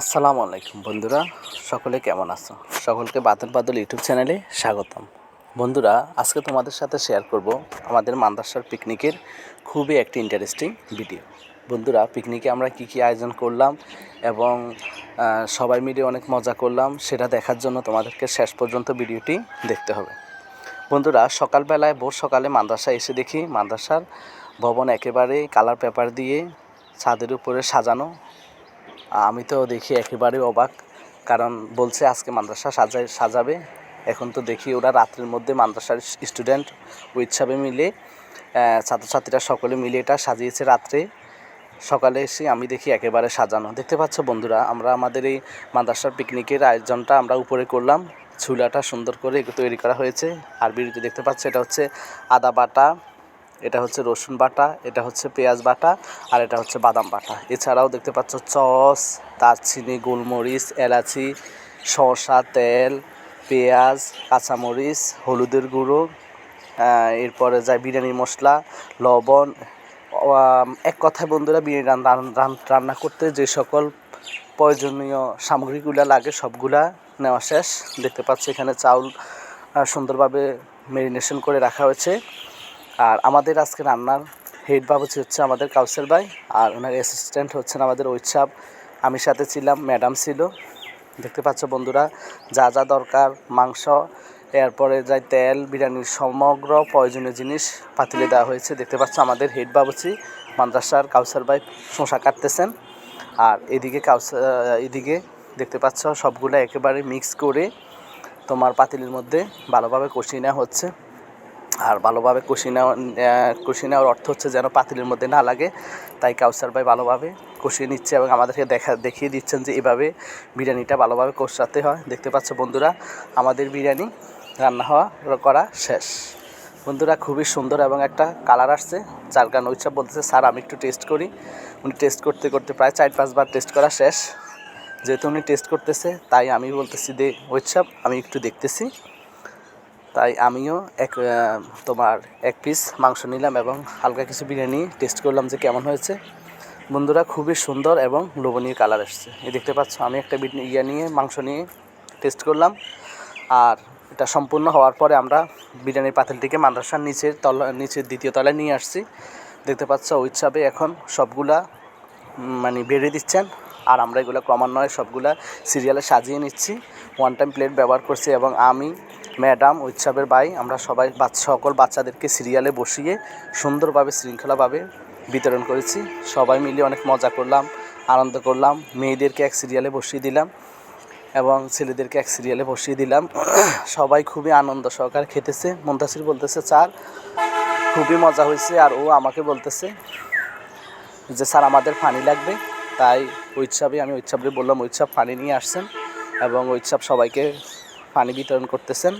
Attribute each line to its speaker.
Speaker 1: আসসালামু আলাইকুম বন্ধুরা, সকলে কেমন আছো? সকলকে বাদল বাদল ইউটিউব চ্যানেলে স্বাগতম। বন্ধুরা, আজকে তোমাদের সাথে শেয়ার করব আমাদের মান্দাসার পিকনিকের খুবই একটি ইন্টারেস্টিং ভিডিও বন্ধুরা, পিকনিকে আমরা কি কি আয়োজন করলাম এবং সবাই মিলে অনেক মজা করলাম, সেটা দেখার জন্য তোমাদেরকে শেষ পর্যন্ত ভিডিওটি দেখতে হবে। বন্ধুরা, সকালবেলায়, ভোর সকালে মাদ্রাসা এসে দেখি মাদ্রাসার ভবন একেবারে কালার পেপার দিয়ে ছাদের উপরে সাজানো আমি তো দেখি একেবারে অবাক, কারণ বলছে আজকে মাদ্রাসা সাজাই সাজাবে। এখন তো দেখি ওরা রাত্রের মধ্যে মাদ্রাসার স্টুডেন্ট উৎসবে মিলে ছাত্রছাত্রীরা সকলে মিলে এটা সাজিয়েছে রাত্রে। সকালে এসে আমি দেখি একেবারে সাজানো। দেখতে পাচ্ছ বন্ধুরা, আমরা আমাদের এই মাদ্রাসার পিকনিকের আয়োজনটা আমরা উপরে করলাম। চুলাটা সুন্দর করে তৈরি করা হয়েছে। আর বিরুদ্ধে দেখতে পাচ্ছ এটা হচ্ছে আদা বাটা এটা হচ্ছে রসুন বাটা, এটা হচ্ছে পেঁয়াজ বাটা, আর এটা হচ্ছে বাদাম বাটা। এছাড়াও দেখতে পাচ্ছ চস, দারচিনি, গোলমরিচ, এলাচি, শসা, তেল, পেঁয়াজ, কাঁচামরিচ, হলুদের গুঁড়ো এরপরে যায় বিরিয়ানি মশলা, লবণ। এক কথায় বন্ধুরা বিরিয়ানি রান- রান- রান- রান্না করতে যে সকল প্রয়োজনীয় সামগ্রীগুলো লাগে, সবগুলা নেওয়া শেষ। দেখতে পাচ্ছি এখানে চাউল সুন্দরভাবে মেরিনেশন করে রাখা হয়েছে। আর আমাদের আজকে রান্নার হেড বাবুচি হচ্ছে আমাদের কাউসের ভাই, আর ওনার অ্যাসিস্ট্যান্ট হচ্ছেন আমাদের ঐচ্ছাব আমি সাথে ছিলাম ম্যাডাম ছিল। দেখতে পাচ্ছ বন্ধুরা, যা যা দরকার, মাংস, এরপরে যাই তেল বিরিয়ানির সমগ্র প্রয়োজনীয় জিনিস পাতিলে দেওয়া হয়েছে। দেখতে পাচ্ছ আমাদের হেড বাবুচি মাদ্রাসার কাউসার ভাই শশা কাটতেছেন। আর এদিকে কাউসা, এদিকে দেখতে পাচ্ছ সবগুলো একেবারে মিক্স করে তোমার পাতিলের মধ্যে ভালোভাবে কষিয়ে নেওয়া হচ্ছে। আর ভালোভাবে কষিয়ে নেওয়া কষিয়ে নেওয়ার অর্থ হচ্ছে যেন পাতিলের মধ্যে না লাগে। তাই কাউসার ভাই ভালোভাবে কষিয়ে নিচ্ছে এবং আমাদেরকে দেখা, দেখিয়ে দিচ্ছেন যে এভাবে বিরিয়ানিটা ভালোভাবে কষাতে হয়। দেখতে পাচ্ছ বন্ধুরা, আমাদের বিরিয়ানি রান্না হওয়া, করা শেষ। বন্ধুরা, খুবই সুন্দর এবং একটা কালার আসছে। যার কারণে উৎসব বলতেছে, স্যার, আমি একটু টেস্ট করি। উনি টেস্ট করতে করতে প্রায় চার পাঁচবার টেস্ট করা শেষ। যেহেতু উনি টেস্ট করতেছে, তাই আমি বলতেছি যে উৎসব আমি একটু দেখতেছি। তাই আমিও এক তোমার এক পিস মাংস নিলাম এবং হালকা কিছু বিরিয়ানি টেস্ট করলাম যে কেমন হয়েছে। বন্ধুরা খুবই সুন্দর এবং লোভনীয় কালার এসছে। এই দেখতে পাচ্ছ, আমি একটা ইয়া নিয়ে, মাংস নিয়ে টেস্ট করলাম। আর এটা সম্পূর্ণ হওয়ার পরে আমরা বিরিয়ানির পাতিলটিকে মাদ্রাসার নিচের তলা, নিচের দ্বিতীয় তলায় নিয়ে আসছি। দেখতে পাচ্ছ, ওই হিসাবে এখন সবগুলা মানে বেড়ে দিচ্ছেন। আর আমরা এগুলো ক্রমান্বয়ে সবগুলা সিরিয়ালে সাজিয়ে নিচ্ছি। ওয়ান টাইম প্লেট ব্যবহার করছি এবং আমি ম্যাডাম উৎসবের ভাই, আমরা সবাই বাচ্চা সকল বাচ্চাদেরকে সিরিয়ালে বসিয়ে সুন্দরভাবে, শৃঙ্খলাভাবে বিতরণ করেছি। সবাই মিলে অনেক মজা করলাম, আনন্দ করলাম, মেয়েদেরকে এক সিরিয়ালে বসিয়ে দিলাম এবং ছেলেদেরকে এক সিরিয়ালে বসিয়ে দিলাম। সবাই খুবই আনন্দ সহকারে খেতেছে। মুন্তাসির বলতেছে, স্যার, খুবই মজা হয়েছে। আর ও আমাকে বলতেছে যে, স্যার, আমাদের পানি লাগবে। তাই উৎসবে আমি উৎসবে বললাম উৎসব পানি নিয়ে আসছেন। এবং উৎসব সবাইকে পানি বিতরণ করতেছেন।